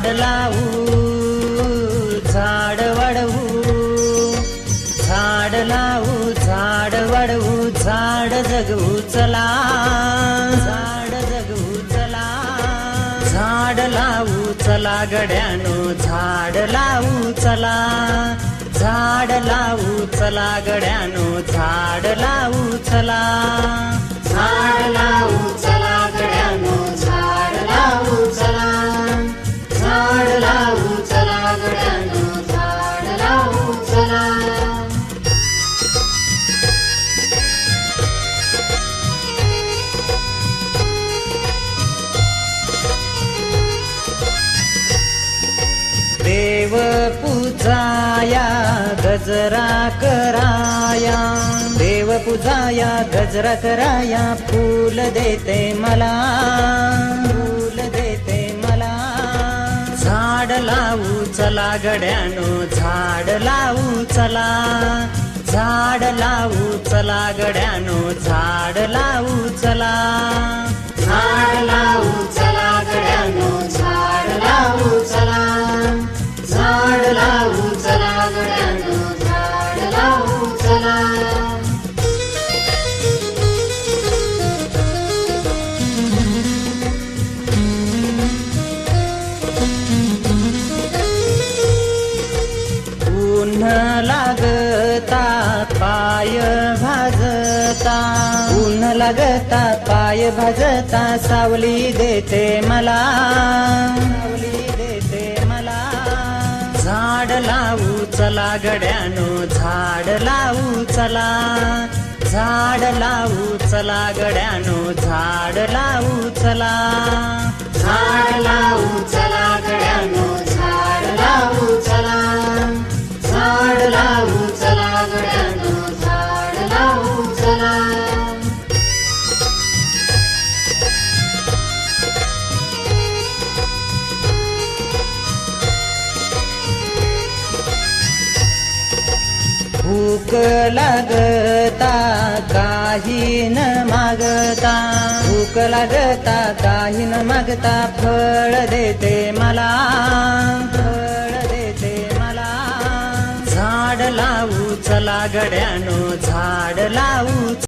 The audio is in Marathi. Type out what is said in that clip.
झाड लावू झाड वाढवू झाड लावू झाड वाढवू झाड जगवू चला. झाड जगवू चला. झाड लावू चला गड्यानो झाड लावू चला. झाड लावू चला गड्यानो झाड लावू चला. पूजाया गजरा कराया. देव पूजाया गजरा कराया फूल देते मला. फूल देते मला. झाड लावू चला गड्यानो झाड लावू चला. झाड लावू चला गड्यानो झाड लावू लागता पाय भाजता ऊन लागता पाय भाजता सावली देते मला. सावली देते मला. झाड लावू चला गड्यानो झाड लावू चला. झाड लावू चला गड्यानो झाड लावू चला. झाड लावू भूक लागता काही न मागता. भूक लागता काही न मागता फळ देते मला. फळ देते मला. झाड लावू चला गड्यानो झाड लावू